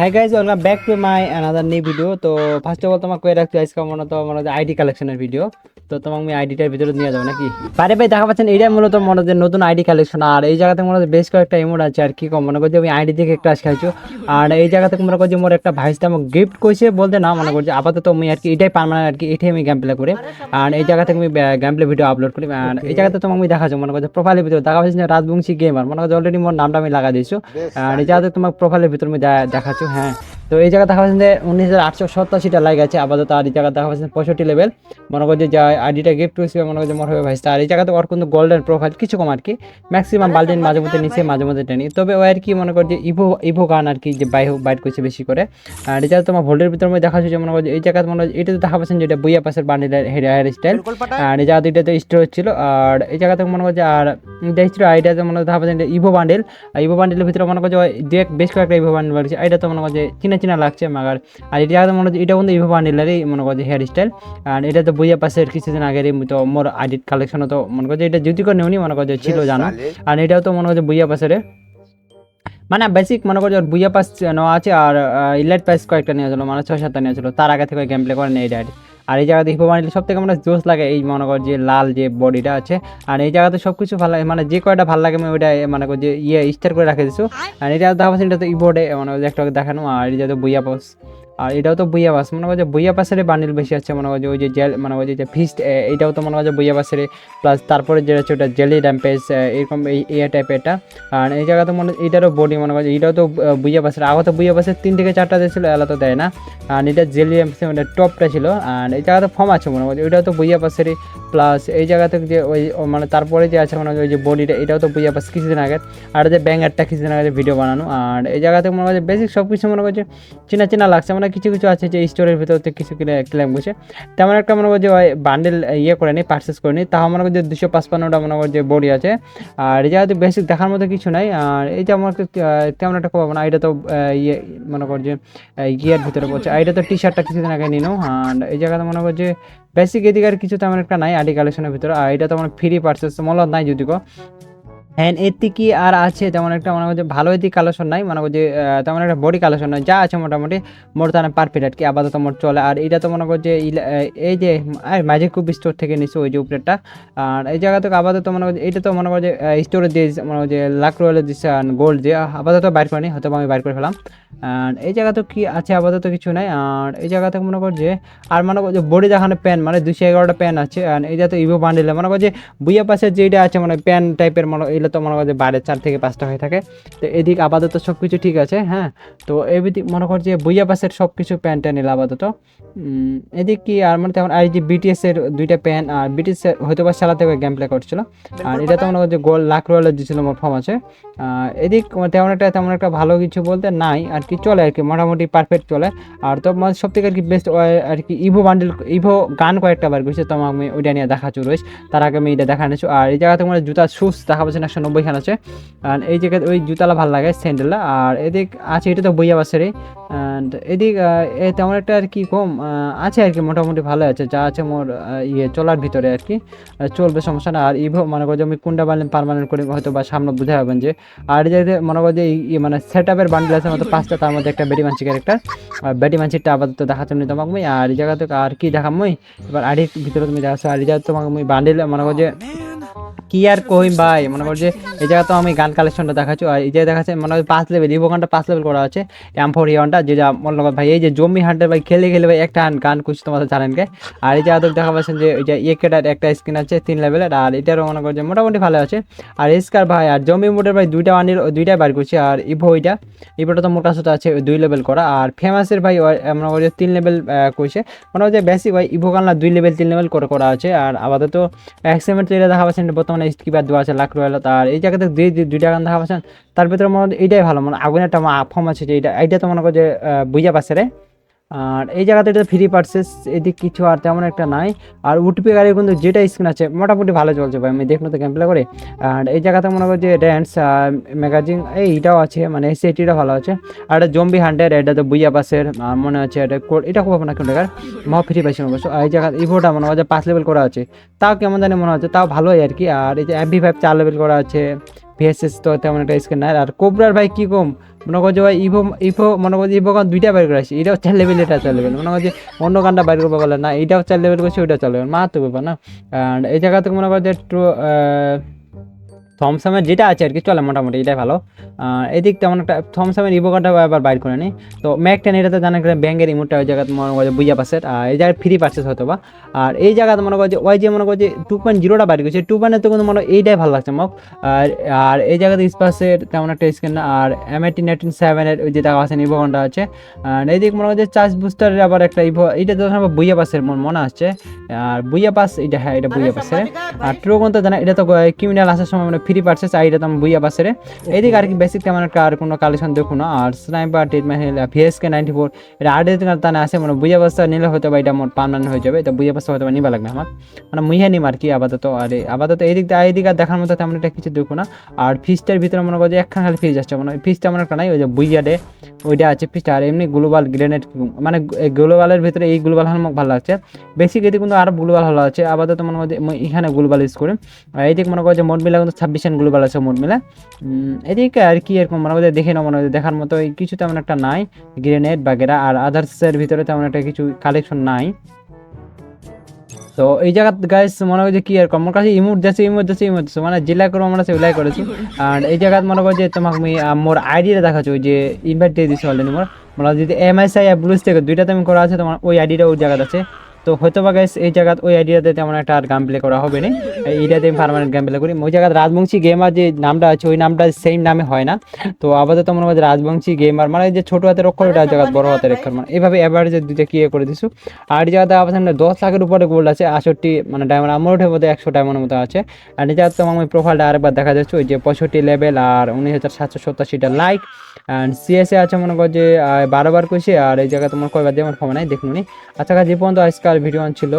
Hi guys welcome back to my another new video তো first of all তোমাকে কয়ে রাখছি আজকে মনে হচ্ছে আইডি কালেকশনের ভিডিও তো তোমাকে আমি আইডিটার ভিতরে নিয়ে যাব নাকি? পারে ভাই দেখা পাচ্ছেন এইটাই মূলত মনে হচ্ছে নতুন আইডি কালেকশন আর এই জায়গাতে মনে হচ্ছে বেশ কয়েকটা ইমোট আছে আর কি কম? মনে করছি আমি আইডি থেকে একটা আজ খাইছো আর এই জায়গাতে মনে করছি মোর একটা ভাইসটা আমাকে গিফট করছে বলতে না মনে করছি আপাতত আমি আর কি এটাই পারমানেন্ট আর কি এটাই আমি গেম প্লে করি। আর এই জায়গা থেকে আমি গেম প্লে ভিডিও আপলোড করি। আর এই জায়গাতে তোমাকে আমি দেখাচ্ছি মনে করছি প্রোফাইলের ভিতরে। দেখা পাচ্ছি রাজবংশী গেমার মনে করছি অলরেডি মোর নামটা আমি লাগা দিয়েছ। আর এই জায়গাতে তোমার প্রোফাইলের ভিতরে আমি দেখাচ্ছি। হ্যাঁ তো এই জায়গা দেখা পাচ্ছেন যে উনিশ হাজার আটশো সত্তাশিটা লাইক আছে আপাতত আর এই জায়গা দেখা পাচ্ছেন পঁয়ষট্টি লেভেল মনে করছে যে আইডিটা গিফট করেছে মনে করছে মনে হবে ভাইসটা আর এই জায়গাতে ওর কিন্তু গোল্ডেন প্রোফাইল কিছু কম আর কি। ম্যাক্সিমাম বাল্টিন মাঝে মধ্যে নিচে মাঝে মধ্যে টেনি তবে ও আর কি মনে করছে ইভো ইভো গান আর কি যে বাই বাইট করছে বেশি করে। আর এই তোমার ভোল্টের ভিতরে মধ্যে দেখা যাচ্ছে মনে করছে এই জায়গাতে মনে হয় এটা তো দেখা পাচ্ছেন যেটা বুইয়া পাশের বান্ডিলের হেয়ার স্টাইল আর এই জায়গাতে এটাতে স্টোর ছিল আর এই জায়গাতে মনে করছে আর দেখছিল আইডিয়াতে মনে দেখা পাচ্ছেন ইভো বান্ডেল আর ইভো বান্ডেলের ভিতরে মনে করছে ওই দেখ বেশ কয়েকটা ইভো বান্ডেল এটা তো মনে করছে চিনা চিনা লাগছে মাগার। আর এটা মনে হচ্ছে এটা কিন্তু আনিল রে মনে করছে হেয়ার স্টাইল আর এটা তো বইয়া পাশের কিছুদিন আগের তো মোর আডিট কালেকশনও তো মনে করছে এটা যদি করে নেওনি মনে করছে ছিল জানো। আর এটাও তো মনে করছে বুইয়া পাশের। মানে বেসিক মনে করছে বুইয়া পাস নেওয়া আছে আর ইলাইট পাস কয়েকটা নিয়ে ছিল মানে ছয় সাতটা নিয়েছিল তার আগে থেকে গেম প্লে করে নেই এটা আর এই জায়গাতে হিপো বানিয়ে সব থেকে মানে জোশ লাগে এই মনে কর যে লাল যে বডিটা আছে। আর এই জায়গাতে সব কিছু ভালো লাগে মানে যে কয়টা ভালো লাগে আমি ওইটা মানে কর যে ইয়ে স্টার করে রাখে দিছো। আর এটা দেখা পাচ্ছি এটা তো ইবোর্ডে মানে একটা দেখানো, আর এটা তো বইয়া আর এটাও তো বুইয়া পাস মনে করছে বুইয়া পাসের বান্ডিল বেশি আছে, মনে করছে ওই যে জেল মানে ওই যে ফিস্ট এটাও তো মনে করছে বুইয়া পাসের প্লাস তারপরে যেটা হচ্ছে ওটা জেলি র্যাম্পেজ এরকম এই এই টাইপের এটা। আর এই জায়গাতে মনে এটারও বডি মনে করছে এটাও তো বুইয়া পাসের আগত বুইয়া পাসের তিন থেকে চারটা দিয়েছিল এলা তো দেয় না। আর এটা জেলি র্যাম্পেজ ওটা টপটা ছিল। আর এই জায়গাতে ফর্ম আছে মনে করছে ওইটাও তো বুইয়া পাসেরই প্লাস এই জায়গা থেকে যে ওই মানে তারপরে যে আছে মনে হয় ওই যে বডিটা এটাও তো বুইয়া পাস কিছুদিন আগে। আর যে ব্যাঙ্গারটা কিছুদিন আগে ভিডিও বানানো। আর এই জায়গাতে মনে করছে বেসিক সব কিছু মনে করছে চেনা চেনা লাগছে। মানে কিছু কিছু আছে যে স্টোরের ভিতর থেকে কিছু ক্লেম বসে। তেমন একটা মনে করছে ওই বান্ডেল ইয়ে করে নি পারচেস করে নি তাও মনে করছে দুশো পাঁচপান্নটা মনে করছে বডি আছে। আর জায়গাতে বেসিক দেখার মতো কিছু নাই, আর এই যে আমার তেমন একটা পাবো না। এটা তো ইয়ে মনে কর যে ইয়ের ভিতরে পড়ছে। আর এটা তো টি শার্টটা কিছুদিন আগে নিনো আর এই জায়গাতে মনে করো যে বেসিক এদিকে আর কিছু তেমন একটা নাই আডি কালেকশনের ভিতরে। আর এটা তো আমার ফ্রি পারচেস মলত নাই যদি কো হ্যান্ড এর কি আর আছে? তেমন একটা মনে করছে ভালো এদিক কালেকশন নাই, মনে করছে তেমন একটা বডি কালেকশন নাই। যা আছে মোটামুটি, মোর তার পারফেক্ট আর কি আপাতত মোট চলে। আর এটা তো মনে করছে এই যে ম্যাজিক কুপ স্টোর থেকে নিচ্ছে ওই যে উপরেরটা। আর এই জায়গা থেকে আপাতত মনে করছে এটা তো মনে করছে স্টোরে দিয়ে, মনে করছে লাখ রয়েলে দিচ্ছে গোল্ড দিয়ে। আপাতত বাইর করিনি, হয়তো আমি বাইর করে ফেলাম আর এই জায়গা তো কি আছে? আপাতত কিছু নাই। আর এই জায়গা থেকে মনে করছে আর মনে করছে বডি দেখানো প্যান মানে দুশো এগারোটা প্যান আছে। আর এই তো ইভো বান্ডিলে মনে করছে বুইয়া পাশে যেটা আছে মানে প্যান টাইপের মনে তো মনে করছে বাইরে চার থেকে পাঁচটা হয়ে থাকে। তো এদিক আপাতত সব কিছু ঠিক আছে হ্যাঁ? তো এদিক মনে কর যে বুইয়া পাশের সব কিছু প্যান ট্যান এলো আপাতত এদিক কি আর মানে তেমন আর যে বিটিএস এর দুইটা প্যান আর বিটিএস হয়তো বা সালাতে গেম প্লে করছিল। আর এটা তো মনে করছে গোল লাখ রোয়ালের দিয়েছিল মোট ফর্ম আছে। এদিক তেমন একটা তেমন একটা ভালো কিছু বলতে নাই, আর কি চলে আর কি, মোটামুটি পারফেক্ট চলে। আর তো মানে সব থেকে আর কি বেস্ট আর কি ইভো বান্ডেল ইভো গান কয়েকটা বার করছে তো আমি ওইটা নিয়ে দেখাচ্ছি রয়েছে তার আগে আমি এটা দেখা নিচ্ছি। আর এই জায়গাতে মানে জুতা শুজ দেখা পাচ্ছেন একশো নব্বই খান আছে। আর এই জায়গায় ওই জুতালা ভালো লাগে স্যান্ডেলটা আর এদিক আছে, এটা তো বইয়া বাসেরই। অ্যান্ড এদিক এ তেমন একটা আর কি কম আছে আর কি, মোটামুটি ভালো আছে। যা আছে মোর ইয়ে চলার ভিতরে আর কি। চলবে সমস্যা না। আর ইভো, মনে করো যে আমি কোনটা বানলেন পারমানেন্ট করে হয়তো বা সামনে বুঝে পাবেন যে, আর এই যে মনে করো যে এই মানে সেট আপের বান্ডেল আছে, মতো পাঁচটা, তার মধ্যে একটা বেটি মানসি ক্যারেক্টার আর বেটি আপাতত দেখাতে নি তোমাকে। মুই আর এই জায়গাতে আর কি দেখাম মুই এবার আড়ির ভিতরে তুমি দেখাচ্ছ আর এই জায়গায় তোমাকে মুই বান্ডেল মনে করো যে কি আর কই ভাই? মনে করছে এই জায়গা তো আমি গান কালেকশনটা দেখাচ্ছি। আর এই জায়গায় দেখাচ্ছে, মনে হয় পাঁচ লেভেল ইভো গানটা পাঁচ লেভেল করা আছে। এম ফোর যে যা মনে কর ভাই, এই যে জমি হান্টার ভাই, খেলে খেলে ভাই, একটা গান করছি তোমাদের জানেন কে আর এই জায়গা তো দেখা পাচ্ছেন যে, এই যে ইয়েকেটার একটা স্ক্রিন আছে, তিন লেভেলের আর এটারও মনে করছে মোটামুটি ভালো আছে। আর স্কার ভাই, আর জমি মোটের ভাই, দুইটা ওয়ানির দুইটাই বার করছি। আর ইভো ওইটা ইভোটা তো মোর কাছে আছে, দুই লেভেল করা। আর ফেমাসের ভাই মনে করছে তিন লেভেল করছে। মনে হচ্ছে বেশি ভাই ইভো গানলা দুই লেভেল তিন লেভেল করে করা আছে। আর আপাতত এক্সএমেন্ট তো এটা দেখা পাচ্ছেন বর্তমানে স্কিপার দেওয়া আছে, লাখ রয়েল আর এই জায়গাতে দুই দুই- দুইটা গান দেখা পাচ্ছেন তার ভিতরে মনে এইটাই ভালো মানে আগুনের একটা ফর্ম আছে যে এটা এইটা তো মনে করো যে বুঝা পাচ্ছে রে। আর এই জায়গাতে এটা ফ্রি পার্সেস এদিক কিছু আর তেমন একটা নাই। আর উঠপি গাড়ি কিন্তু যেটা স্ক্রিন আছে, মোটামুটি ভালো চলছে ভাই, আমি দেখল তো গেম প্লে করে। আর এই জায়গাতে মনে করছে ড্যান্স ম্যাগাজিন এইটাও আছে মানে সেটিটা ভালো আছে। আর এটা জম্বি হান্ড্রেড এটা তো বুইয়া পাসের মনে হচ্ছে এটা এটা খুব আপনার টাকার মহা ফ্রি পাইছি আর এই জায়গা ইভোটা মনে হচ্ছে পাঁচ লেভেল করা আছে। তাও কেমন জানি মনে হচ্ছে, তাও ভালোই আর কি। আর এই যে এফ এমভি ফাইভ চার লেভেল করা আছে। ভিএসএস তো তেমন একটা স্ক্রিন নাই। আর কোবরার ভাই কী কম? মনে করো যে ভাই ইভো ইভো মনে করছে ইভো কান দুইটা বাইর করে এটাও চার লেভেল এটা চার লেভেল মনে করো যে অন্য গানটা বাইর করব বলে, না, এটাও চার লেভেল করছে ওইটা চার লেভেল মা তো ব্যাপার না? অ্যান্ড এই জায়গা থেকে মনে করছে একটু থমসামের যেটা আছে আর কি চলে মোটামুটি এটাই ভালো। এদিক তেমন একটা থমসামের ইভোকাটা আবার বাইর করে নিই তো ম্যাক টেন এটাতে জানা গেলে ব্যাঙ্গের ইমোটটা ওই জায়গাতে মনে করছে বুঝা পাসের আর এই জায়গায় ফ্রি পারচেস হতো বা আর এই জায়গাতে মনে করছে ওই যে মনে করছে টু পয়েন্ট জিরোটা বাইর করছে টু পয়েন্টের তো কিন্তু মনে হয় এইটাই ভালো লাগছে মোক আর আর এই জায়গাতে স্পাসের তেমন একটা স্ক্রিন না আর এম এইটিন এইটিন সেভেনের ওই যে দেখা আছে ইভোকনটা আছে। আর এইদিক মনে করছে চার্জ বুস্টারের আবার একটা ইভো এইটা তো বুইয়া পাসের মন মনে আসছে। আর বুইয়া পাস এটা হ্যাঁ এটা বুইয়া পাসের আর ট্রোকন তো জানা এটা তো ক্রিমিনাল আসার সময় মানে ফ্রি পারচেস আর এটা তো আমি বুইয়া পাসের এইদিকে আর কি বেসিক তেমন একটা আর কোনো কালেকশন দেখো না। আর sniper treatment VSK ninety four এটা আট দিন তানে আসে মানে বুইয়া পাসটা নিলে হয়তো বা এটা মোট পারমানেন্ট হয়ে যাবে, তো বুইয়া পাসটা হয়তো বা নিবা লাগবে আমার। মানে মুইয়া নিম আর কি আপাতত, আর আপাতত এই দিক দিয়ে এই দিক আর দেখার মতো তেমন একটা কিছু দেখো না। আর ফিসটার ভিতরে মনে করো যে একখান খালি ফিস আসছে মানে ফিস তেমন একটা নাই, ওই যে বুইয়া ডে ওইটা আছে ফিসটা আর এমনি গ্লোবাল গ্রেনেড মানে গ্লোবালের ভিতরে এই গ্লোবাল হল মোক ভালো লাগছে। বেসিক এদিকে কিন্তু আরও গ্লোবাল হলো আছে, আপাতত মনে করো যে এখানে গ্লোবাল ইউজ করি। আর এইদিকে মনে করো যে মোট মিলা কিন্তু ছাব্বিশ গ্লোবাল আছে মোট মিলে। এদিকে আর কি এরকম মনে করো যে দেখে না মনে হয় দেখার মতো কিছু তেমন একটা নাই। গ্রেনেড বাগেরা আর আদার্সের ভিতরে তেমন একটা কিছু কালেকশন নাই। তো এই জায়গা গাইস মনে হয় যে কি আর আমার কাছে ইমোট যাচ্ছে ইমোট যাচ্ছে ইমোট যাচ্ছে। মানে জেলা করে আমরা সেগুলাই করেছি। আর এই জায়গাত মনে করো যে তোমাকে আমি মোর আইডিটা দেখাচ্ছি, ওই যে ইনভাইট দিয়ে দিছি অলরেডি মোর। মানে যদি এমএসআই আর ব্লুস থেকে দুইটাতে আমি করা আছে, তোমার ওই আইডিটা ওই জায়গাতে আছে। তো হয়তো বা গাইস এই জায়গাত ওই আইডিয়াতে তেমন একটা আর গান প্লে করা হবে না। এইটাতে আমি পারমানেন্ট গেম প্লে করি। ওই জায়গায় রাজবংশী গেমার যে নামটা আছে, ওই নামটা সেম নামে হয় না। তো আপাতত মনে হয় রাজবংশী গেমার মানে যে ছোট হাতের অক্ষর, ওটা জায়গা বড় হাতের অক্ষর মানে এইভাবে এভারেজে দুইটা কি করে দিছো। আর এই জায়গাতে সামনে দশ লাখের উপরে গোল্ড আছে, আষট্টি মানে ডায়মন্ড আমার ওঠে বোধহয় একশো ডায়মন্ডের মতো আছে। আর এই জায়গাতে তোমার প্রোফাইলটা আরেকবার দেখা যাচ্ছে, ওই যে পঁয়ষট্টি লেভেল আর উনিশ হাজার সাতশো সত্তাশিটা লাইক অ্যান্ড সিএসএ আছে মনে কর যে বারোবার কইছে, আর এই জায়গায় তোমার কয়বার দিয়ে আমার ক্ষমা নাই, দেখুন আচ্ছা কাজ যে পর্যন্ত আজকাল ভিডিও ছিল।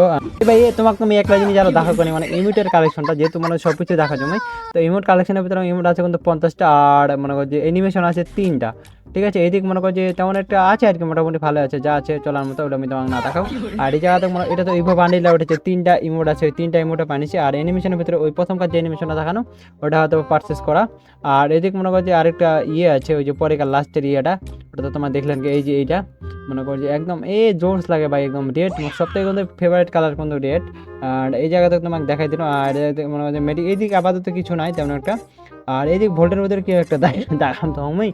ভাই তোমাকে আমি একটা জিনিস আরও দেখা করি মানে ইমিটের কালেকশনটা যেহেতু মানে সব কিছু দেখা জমে, তো ইমোট কালেকশনের ভিতরে ইমোট আছে কিন্তু পঞ্চাশটা, আর মনে কর যে অ্যানিমেশন আছে তিনটা। ঠিক আছে এইদিক মনে করো যে তেমন একটা আছে আর কি, মোটামুটি ভালো আছে, যা আছে চলার মতো ওটা আমি তোমাকে না দেখাও। আর এই জায়গাতে মনে এটা তো ইভো বান্ডিলা উঠেছে তিনটা ইমোট আছে, ওই তিনটা ইমোটে বানিয়েছে। আর অ্যানিমেশনের ভিতরে ওই প্রথম কাজ যে অ্যানিমেশনটা দেখানো, ওটা হয়তো পারচেস করা। আর এদিক মনে কর যে আরেকটা ইয়ে আছে, ওই যে পরেকার লাস্টের ইয়েটা, ওটা তো তোমার দেখলেন এই যে এইটা। মনে কর যে একদম, এ জোরস লাগে ভাই, একদম রেড সব থেকে কিন্তু ফেভারিট কালার কিন্তু রেড আর এই জায়গাতে তোমাকে দেখাই দিল আর মনে কর যে মেডি এইদিকে আপাতত কিছু নাই, তেমন একটা। আর এইদিক ভোল্টের ভিতরে কি একটা, দেখ- দেখাম তো আমি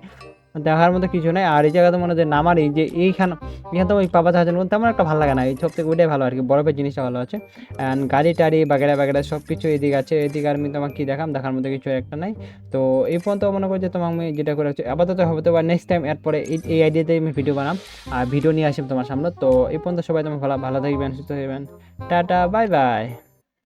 দেখার মতো কিছু নাই। আর এই জায়গাতে মনে হয় নামার এই যে এইখান এখানে তো ওই পাপা জাহাজের মধ্যে তেমন একটা ভালো লাগে না। এই সব থেকে ওইটাই ভালো আর কি। বরফের জিনিসটা ভালো আছে। অ্যান্ড গাড়ি টাড়ি, বাগেরা বাগেরা সব কিছু এদিকে আছে। এদিকে আমি তোমাকে কি দেখাম? দেখার মতো কিছু একটা নাই। তো এই পর্যন্ত মনে করছি তোমাকে আমি যেটা করে আপাতত হবে তো নেক্সট টাইম এরপরে এই এই আইডিয়াতে আমি ভিডিও বানাম। আর ভিডিও নিয়ে আসি তোমার সামনে। তো এই পর্যন্ত সবাই তোমার ভালো ভালো থাকবেন, সুস্থ থাকবেন। Tata bye bye